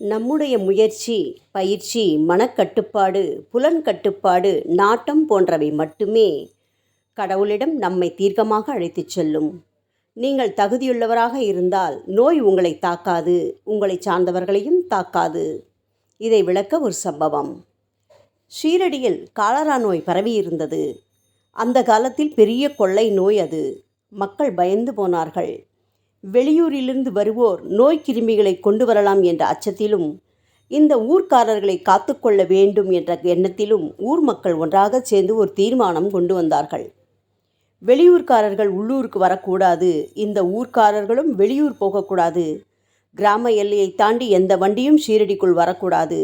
நம்முடைய முயற்சி பயிற்சி மனக்கட்டுப்பாடு புலன் கட்டுப்பாடு நாட்டம் போன்றவை மட்டுமே கடவுளிடம் நம்மை தீர்க்கமாக அழைத்துச் செல்லும். நீங்கள் தகுதியுள்ளவராக இருந்தால் நோய் உங்களை தாக்காது உங்களை சார்ந்தவர்களையும் தாக்காது. இதை விளக்க ஒரு சம்பவம். ஷீரடியில் காலரா நோய் பரவியிருந்தது அந்த காலத்தில் பெரிய கொள்ளை நோய் அது. மக்கள் பயந்து போனார்கள். வெளியூரிலிருந்து வருவோர் நோய் கிருமிகளை கொண்டு வரலாம் என்ற அச்சத்திலும் இந்த ஊர்க்காரர்களை காத்துக்கொள்ள வேண்டும் என்ற எண்ணத்திலும் ஊர் மக்கள் ஒன்றாக சேர்ந்து ஒரு தீர்மானம் கொண்டு வந்தார்கள். வெளியூர்காரர்கள் உள்ளூருக்கு வரக்கூடாது இந்த ஊர்க்காரர்களும் வெளியூர் போகக்கூடாது. கிராம எல்லையை தாண்டி எந்த வண்டியும் ஷீரடிக்குள் வரக்கூடாது.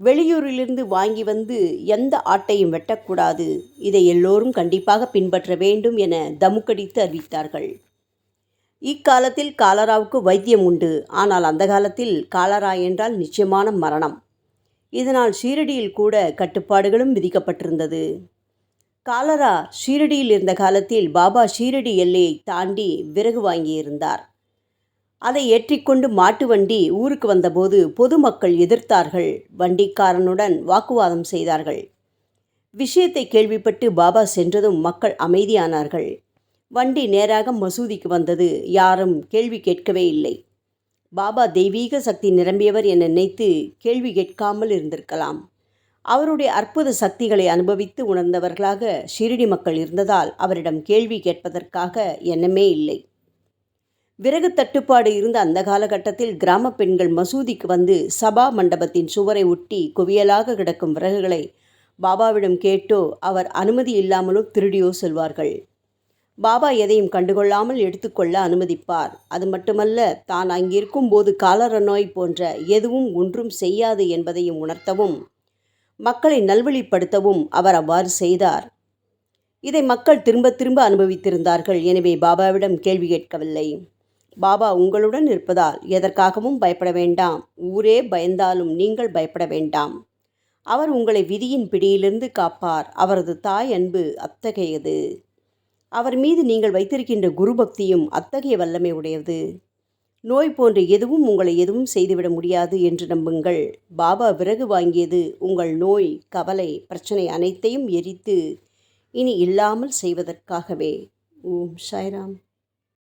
வெளியூரிலிருந்து வாங்கி வந்து எந்த ஆட்டையும் வெட்டக்கூடாது. இதை எல்லோரும் கண்டிப்பாக பின்பற்ற வேண்டும் என தமுக்கடித்து அறிவித்தார்கள். இக்காலத்தில் காலராவுக்கு வைத்தியம் உண்டு. ஆனால் அந்த காலத்தில் காலரா என்றால் நிச்சயமான மரணம். இதனால் ஷீரடியில் கூட கட்டுப்பாடுகளும் விதிக்கப்பட்டிருந்தது. காலரா ஷீரடியில் இருந்த காலத்தில் பாபா ஷீரடி எல்லையை தாண்டி விறகு வாங்கியிருந்தார். அதை ஏற்றிக்கொண்டு மாட்டு வண்டி ஊருக்கு வந்தபோது பொதுமக்கள் எதிர்த்தார்கள். வண்டிக்காரனுடன் வாக்குவாதம் செய்தார்கள். விஷயத்தை கேள்விப்பட்டு பாபா சென்றதும் மக்கள் அமைதியானார்கள். வண்டி நேராக மசூதிக்கு வந்தது. யாரும் கேள்வி கேட்கவே இல்லை. பாபா தெய்வீக சக்தி நிரம்பியவர் என நினைத்து கேள்வி கேட்காமல் இருந்திருக்கலாம். அவருடைய அற்புத சக்திகளை அனுபவித்து உணர்ந்தவர்களாக ஷிரடி மக்கள் இருந்ததால் அவரிடம் கேள்வி கேட்பதற்காக எண்ணமே இல்லை. விறகு தட்டுப்பாடு இருந்த அந்த காலகட்டத்தில் கிராம பெண்கள் மசூதிக்கு வந்து சபா மண்டபத்தின் சுவரை ஒட்டி குவியலாக கிடக்கும் விறகுகளை பாபாவிடம் கேட்டோ அவர் அனுமதி இல்லாமலோ திருடியோ செல்வார்கள். பாபா எதையும் கண்டுகொள்ளாமல் எடுத்துக்கொள்ள அனுமதிப்பார். அது மட்டுமல்ல தான் அங்கிருக்கும் போது காலர நோய் போன்ற எதுவும் ஒன்றும் செய்யாது என்பதையும் உணர்த்தவும் மக்களை நல்வழிப்படுத்தவும் அவர் அவ்வாறு செய்தார். இதை மக்கள் திரும்ப திரும்ப அனுபவித்திருந்தார்கள். எனவே பாபாவிடம் கேள்வி கேட்கவில்லை. பாபா உங்களுடன் இருப்பதால் எதற்காகவும் பயப்பட வேண்டாம். ஊரே பயந்தாலும் நீங்கள் பயப்பட வேண்டாம். அவர் உங்களை விதியின் பிடியிலிருந்து காப்பார். அவரது தாய் அன்பு அத்தகையது. அவர் மீது நீங்கள் வைத்திருக்கின்ற குரு பக்தியும் அத்தகைய வல்லமை உடையது. நோய் போன்ற எதுவும் உங்களை எதுவும் செய்துவிட முடியாது என்று நம்புங்கள். பாபா விறகு வாங்கியது உங்கள் நோய் கவலை பிரச்சனை அனைத்தையும் எரித்து இனி இல்லாமல் செய்வதற்காகவே. ஓம் சாய்ராம்.